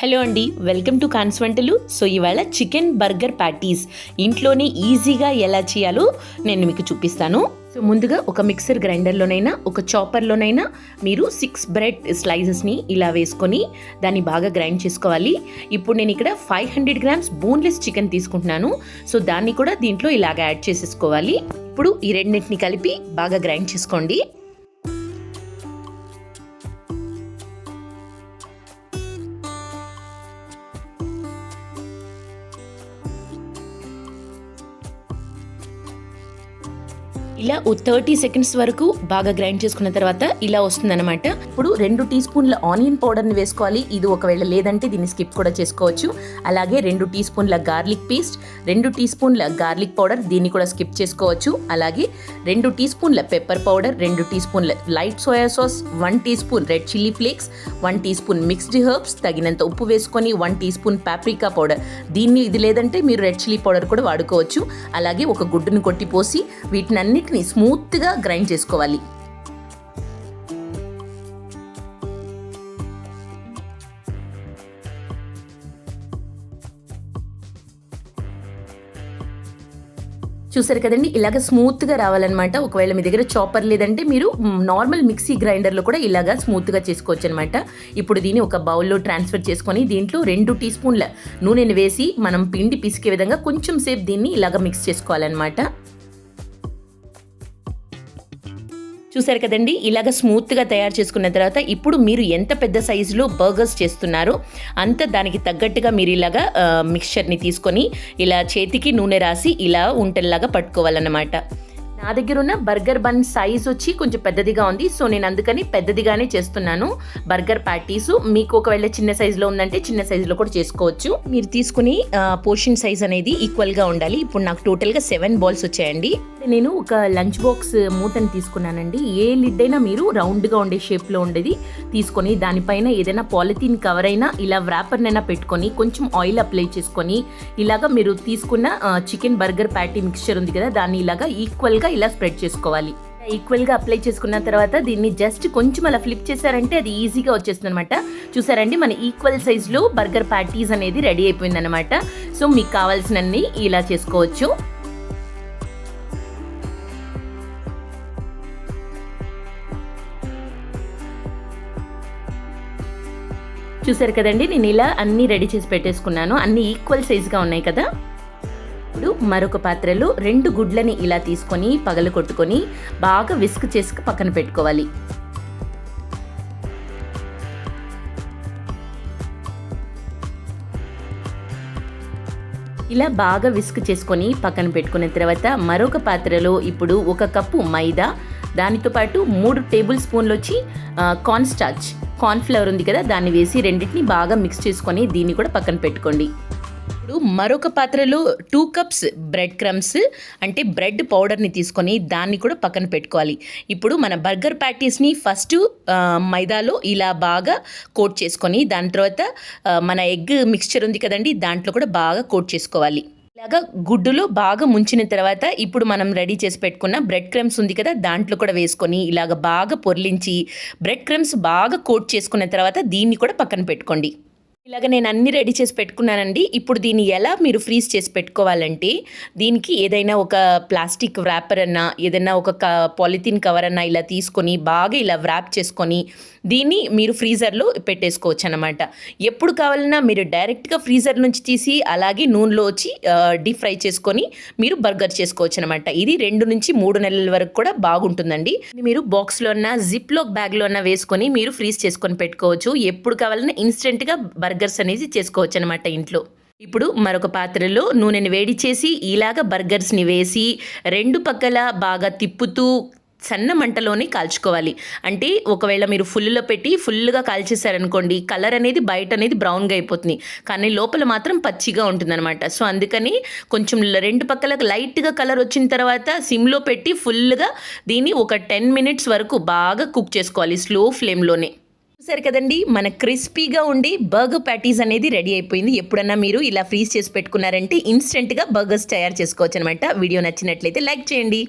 Hello అండి welcome to కాన్స్ వంటలు. సో ఇవాళ చికెన్ బర్గర్ ప్యాటీస్ ఇంట్లోనే ఈజీగా ఎలా చేయాలో నేను మీకు చూపిస్తాను. సో ముందుగా ఒక మిక్సర్ గ్రైండర్లోనైనా ఒక చాపర్లోనైనా మీరు సిక్స్ బ్రెడ్ స్లైసెస్ని ఇలా వేసుకొని దాన్ని బాగా గ్రైండ్ చేసుకోవాలి. ఇప్పుడు నేను ఇక్కడ five hundred grams boneless chicken తీసుకుంటున్నాను. సో దాన్ని కూడా దీంట్లో ఇలాగ యాడ్ చేసేసుకోవాలి. ఇప్పుడు ఈ రెండింటిని కలిపి బాగా గ్రైండ్ చేసుకోండి. ఇలా ఓ థర్టీ సెకండ్స్ వరకు బాగా గ్రైండ్ చేసుకున్న తర్వాత ఇలా వస్తుందన్నమాట. ఇప్పుడు రెండు టీ స్పూన్ల ఆనియన్ పౌడర్ని వేసుకోవాలి. ఇది ఒకవేళ లేదంటే దీన్ని స్కిప్ కూడా చేసుకోవచ్చు. అలాగే రెండు టీ స్పూన్ల గార్లిక్ పేస్ట్ రెండు టీ స్పూన్ల గార్లిక్ పౌడర్ దీన్ని కూడా స్కిప్ చేసుకోవచ్చు. అలాగే రెండు టీ స్పూన్ల పెప్పర్ పౌడర్ రెండు టీ స్పూన్ల light soya sauce one teaspoon red chilli flakes one teaspoon mixed herbs తగినంత ఉప్పు వేసుకొని one teaspoon paprika powder. దీన్ని ఇది లేదంటే మీరు రెడ్ చిల్లీ పౌడర్ కూడా వాడుకోవచ్చు. అలాగే ఒక గుడ్డును కొట్టిపోసి వీటిని అన్నిటిని స్మూత్గా గ్రైండ్ చేసుకోవాలి. చూసారు కదండి? ఇలాగ స్మూత్గా రావాలన్నమాట. ఒకవేళ మీ దగ్గర చాపర్ లేదంటే మీరు నార్మల్ మిక్సీ గ్రైండర్లో కూడా ఇలాగా స్మూత్గా చేసుకోవచ్చు అనమాట ఇప్పుడు దీన్ని ఒక బౌల్లో ట్రాన్స్ఫర్ చేసుకొని దీంట్లో రెండు టీ స్పూన్ల నూనెను వేసి మనం పిండి పిసికే విధంగా కొంచెం సేపు దీన్ని ఇలాగ మిక్స్ చేసుకోవాలన్నమాట. చూసారు కదండి? ఇలాగ స్మూత్గా తయారు చేసుకున్న తర్వాత ఇప్పుడు మీరు ఎంత పెద్ద సైజులో బర్గర్స్ చేస్తున్నారో అంత దానికి తగ్గట్టుగా మీరు ఇలాగా మిక్చర్ని తీసుకొని ఇలా చేతికి నూనె రాసి ఇలా ఉంటల్లాగా పట్టుకోవాలన్నమాట. నా దగ్గర ఉన్న బర్గర్ బన్ సైజ్ వచ్చి కొంచెం పెద్దదిగా ఉంది. సో నేను అందుకని పెద్దదిగానే చేస్తున్నాను. బర్గర్ ప్యాటీస్ మీకు ఒకవేళ చిన్న సైజులో ఉందంటే చిన్న సైజులో కూడా చేసుకోవచ్చు. మీరు తీసుకుని పోర్షన్ సైజ్ అనేది ఈక్వల్గా ఉండాలి. ఇప్పుడు నాకు టోటల్గా సెవెన్ బాల్స్ వచ్చాయండి. నేను ఒక లంచ్ బాక్స్ మూటని తీసుకున్నానండి. ఏ లిడ్ అయినా మీరు రౌండ్గా ఉండే షేప్లో ఉండేది తీసుకొని దానిపైన ఏదైనా పాలిథీన్ కవర్ అయినా ఇలా వ్రాపర్నైనా పెట్టుకొని కొంచెం ఆయిల్ అప్లై చేసుకొని ఇలాగా మీరు తీసుకున్న చికెన్ బర్గర్ ప్యాటీ మిక్స్చర్ ఉంది కదా దాన్ని ఇలాగా ఈక్వల్గా ఇలా స్ప్రెడ్ చేసుకోవాలి. ఈక్వల్గా అప్లై చేసుకున్న తర్వాత దీన్ని జస్ట్ కొంచెం అలా ఫ్లిప్ చేశారంటే అది ఈజీగా వచ్చేస్తుంది అనమాట చూసారండి మన ఈక్వల్ సైజ్లో బర్గర్ ప్యాటీస్ అనేది రెడీ అయిపోయిందనమాట సో మీకు కావాల్సినన్ని ఇలా చేసుకోవచ్చు. చూసారు కదండి నేను ఇలా అన్నీ రెడీ చేసి పెట్టేసుకున్నాను. అన్నీ ఈక్వల్ సైజ్గా ఉన్నాయి కదా. ఇప్పుడు మరొక పాత్రలో రెండు గుడ్లని ఇలా తీసుకొని పగలు కొట్టుకొని బాగా విస్క్ చేసి పక్కన పెట్టుకోవాలి. ఇలా బాగా విస్క్ చేసుకొని పక్కన పెట్టుకున్న తర్వాత మరొక పాత్రలో ఇప్పుడు ఒక కప్పు మైదా దానితో పాటు మూడు టేబుల్ స్పూన్లు వచ్చి కార్న్ స్టార్చ్. కార్న్ఫ్లవర్ ఉంది కదా దాన్ని వేసి రెండింటిని బాగా మిక్స్ చేసుకొని దీన్ని కూడా పక్కన పెట్టుకోండి. ఇప్పుడు మరొక పాత్రలో టూ కప్స్ బ్రెడ్ క్రమ్స్ అంటే బ్రెడ్ పౌడర్ని తీసుకొని దాన్ని కూడా పక్కన పెట్టుకోవాలి. ఇప్పుడు మన బర్గర్ ప్యాటీస్ని ఫస్ట్ మైదాలో ఇలా బాగా కోట్ చేసుకొని దాని తర్వాత మన ఎగ్ మిక్స్చర్ ఉంది కదండి దాంట్లో కూడా బాగా కోట్ చేసుకోవాలి. ఇలాగా గుడ్డులో బాగా ముంచిన తర్వాత ఇప్పుడు మనం రెడీ చేసి పెట్టుకున్న బ్రెడ్ క్రమ్స్ ఉంది కదా దాంట్లో కూడా వేసుకొని ఇలాగ బాగా పొర్లించి బ్రెడ్ క్రమ్స్ బాగా కోట్ చేసుకున్న తర్వాత దీన్ని కూడా పక్కన పెట్టుకోండి. ఇలాగ నేను అన్ని రెడీ చేసి పెట్టుకున్నానండి. ఇప్పుడు దీన్ని ఎలా మీరు ఫ్రీజ్ చేసి పెట్టుకోవాలంటే దీనికి ఏదైనా ఒక ప్లాస్టిక్ వ్రాపర్ అన్నా ఏదైనా ఒక క పాలిథిన్ కవర్ అన్నా ఇలా తీసుకొని బాగా ఇలా వ్రాప్ చేసుకొని దీన్ని మీరు ఫ్రీజర్లో పెట్టేసుకోవచ్చు అనమాట ఎప్పుడు కావాలన్నా మీరు డైరెక్ట్గా ఫ్రీజర్ నుంచి తీసి అలాగే నూనెలో వచ్చి డీప్ ఫ్రై చేసుకొని మీరు బర్గర్ చేసుకోవచ్చు అనమాట ఇది రెండు నుంచి మూడు నెలల వరకు కూడా బాగుంటుందండి. మీరు బాక్స్లో ఉన్న జిప్లో బ్యాగ్లో ఉన్న వేసుకొని మీరు ఫ్రీజ్ చేసుకొని పెట్టుకోవచ్చు. ఎప్పుడు కావాలన్నా ఇన్స్టెంట్గా బర్గర్ బర్గర్స్ అనేది చేసుకోవచ్చు అనమాట ఇంట్లో. ఇప్పుడు మరొక పాత్రలో నూనెని వేడి చేసి ఇలాగ బర్గర్స్ని వేసి రెండు పక్కల బాగా తిప్పుతూ సన్న మంటలోనే కాల్చుకోవాలి. అంటే ఒకవేళ మీరు ఫుల్లో పెట్టి ఫుల్గా కాల్చేసారనుకోండి కలర్ అనేది బయట అనేది బ్రౌన్గా అయిపోతుంది. కానీ లోపల మాత్రం పచ్చిగా ఉంటుందన్నమాట. సో అందుకని కొంచెం రెండు పక్కల లైట్గా కలర్ వచ్చిన తర్వాత సిమ్లో పెట్టి ఫుల్గా దీన్ని ఒక టెన్ మినిట్స్ వరకు బాగా కుక్ చేసుకోవాలి స్లో ఫ్లేమ్లోనే. చూసారు కదండి మన క్రిస్పీగా ఉండి బర్గర్ ప్యాటీస్ అనేది రెడీ అయిపోయింది. ఎప్పుడన్నా మీరు ఇలా ఫ్రీజ్ చేసి పెట్టుకున్నారంటే ఇన్స్టెంట్గా బర్గర్స్ తయారు చేసుకోవచ్చు అనమాట వీడియో నచ్చినట్లయితే లైక్ చేయండి.